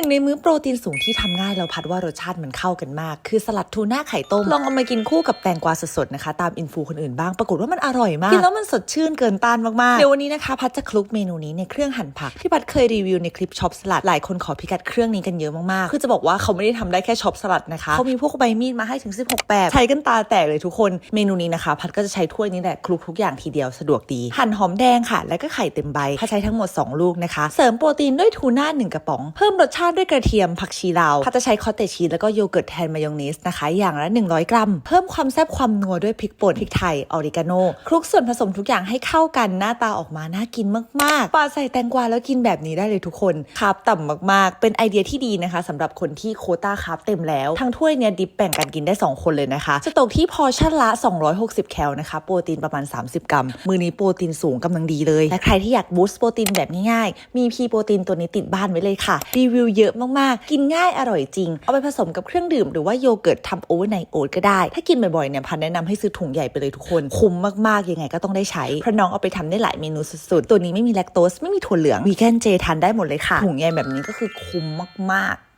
นึ่งในมื้อโปรตีนสูงที่ทำง่ายแล้วพัดว่ารสชาติมันเข้ากันมาก คือสลัดทูน่าไข่ต้ม ลองเอามากินคู่กับแตงกวาสดๆนะคะ ตามอินฟูคนอื่นบ้างปรากฏว่ามันอร่อยมากกินแล้วมันสดชื่นเกินต้านมากๆเดี๋ยววันนี้นะคะพัดจะคลุกเมนูนี้ในเครื่องหั่นผักที่พัดเคยรีวิวในคลิปช็อปสลัดหลายคนขอพิกัดเครื่องนี้กันเยอะมากๆคือจะบอกว่าเขาไม่ได้ทำได้แค่ช็อปสลัดนะคะเขามีพวกใบมีดมาให้ถึง 16แบบใช้กันตาแตกเลยทุกคนเมนูนี้นะคะ พัดก็จะใช้ถ้วยนี้แหละคลุกทุกอย่างทีเดียวสะดวกดี หั่นหอมแดงค่ะ แล้วก็ไข่เต็มใบพัดใช้ทั้งหมด 2 ลูกนะคะ เสริมโปรตีนด้วยทูน่า1กระป๋องเพิ่มรสชาติด้วยกระเทียมผักชีลาวพัดจะใช้คอตเตจชีสแล้วก็โยเกิร์ตแทนมายองเนสนะคะ อย่างละ 100 กรัม เพิ่มความแซ่บความนัวด้วยพริกป่นพริกไทยออริกาโนคลุกส่วนผสมทุกอย่างให้เข้ากันหน้าตาออกมาน่ากินมากๆปาใส่แตงกวาแล้วกินแบบนี้ได้เลยทุกคนคาร์บต่ำมากๆ เป็นไอเดียที่ดีนะคะสำหรับคนที่โคต้าคาร์บเต็มแล้ว ทั้งถ้วยเนี่ยดิปแบ่งกันกินได้ 2 คนเลยนะคะจะตกที่พอชั่นละ 260 แคลนะคะ โปรตีนประมาณ 30 กรัม มือนี้โปรตีนสูงกำลังดีเลยและใครที่อยากบูสต์โปรตีนแบบง่ายๆมีพีโปรตีนตัวนี้ติดบ้านไว้เลยค่ะรีวิวเเยอะมากๆ กินง่ายอร่อยจริง เอาไปผสมกับเครื่องดื่มหรือว่าโยเกิร์ตทำโอเวอร์ไนโอ๊ตก็ได้ ถ้ากินบ่อยๆเนี่ยพันแนะนำให้ซื้อถุงใหญ่ไปเลยทุกคน คุ้มมากๆ ยังไงก็ต้องได้ใช้ เพราะน้องเอาไปทำได้หลายเมนูสุดๆ ตัวนี้ไม่มีแลคโตสไม่มีถั่วเหลืองวีแกนเจทานได้หมดเลยค่ะถุงใหญ่แบบนี้ก็คือคุ้มมากๆ